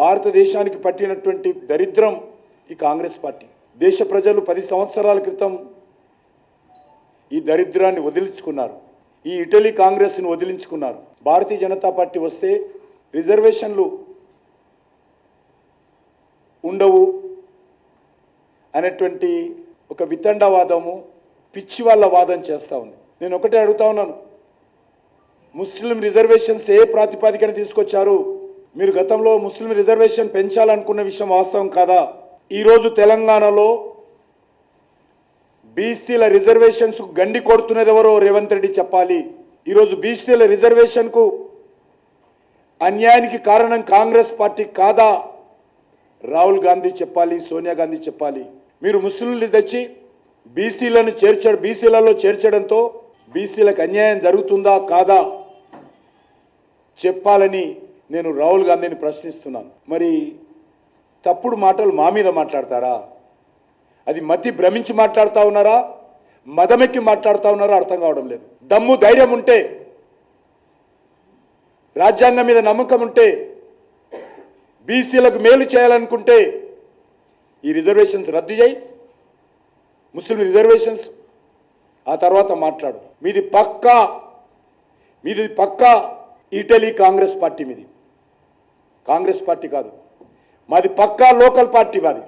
భారతదేశానికి పట్టినటువంటి దరిద్రం ఈ కాంగ్రెస్ పార్టీ. దేశ ప్రజలు పది సంవత్సరాల క్రితం ఈ దరిద్రాన్ని వదిలించుకున్నారు. ఈ ఇటలీ కాంగ్రెస్ని వదిలించుకున్నారు. భారతీయ జనతా పార్టీ వస్తే రిజర్వేషన్లు ఉండవు అనేటువంటి ఒక వితండవాదము పిచ్చి వాళ్ళ వాదం చేస్తూ ఉంది. నేను ఒకటే అడుగుతా ఉన్నాను. ముస్లిం రిజర్వేషన్స్ ఏ ప్రాతిపాదికన తీసుకొచ్చారు? మీరు గతంలో ముస్లిం రిజర్వేషన్ పెంచాలనుకున్న విషయం వాస్తవం కాదా? ఈరోజు తెలంగాణలో బీసీల రిజర్వేషన్స్ గండి కొడుతున్నది ఎవరో రేవంత్ రెడ్డి చెప్పాలి. ఈరోజు బీసీల రిజర్వేషన్కు అన్యాయానికి కారణం కాంగ్రెస్ పార్టీ కాదా? రాహుల్ గాంధీ చెప్పాలి సోనియా గాంధీ చెప్పాలి. మీరు ముస్లింలు తెచ్చి బీసీలను చేర్చ బీసీలలో చేర్చడంతో బీసీలకు అన్యాయం జరుగుతుందా కాదా? చెప్పాలని నేను రాహుల్ గాంధీని ప్రశ్నిస్తున్నాను. మరి తప్పుడు మాటలు మా మీద మాట్లాడతారా? అది మతి భ్రమించి మాట్లాడుతూ ఉన్నారా? మదమెక్కి మాట్లాడుతూ ఉన్నారా? అర్థం కావడం లేదు. దమ్ము ధైర్యం ఉంటే రాజ్యాంగం మీద నమ్మకం ఉంటే బీసీలకు మేలు చేయాలనుకుంటే ఈ రిజర్వేషన్స్ రద్దు చేయి. ముస్లిం రిజర్వేషన్స్. ఆ తర్వాత మాట్లాడు. మీది పక్కా మీది పక్కా ఇటలీ కాంగ్రెస్ పార్టీ మీది. కాంగ్రెస్ పార్టీ కాదు. మాది పక్కా లోకల్ పార్టీ మాది.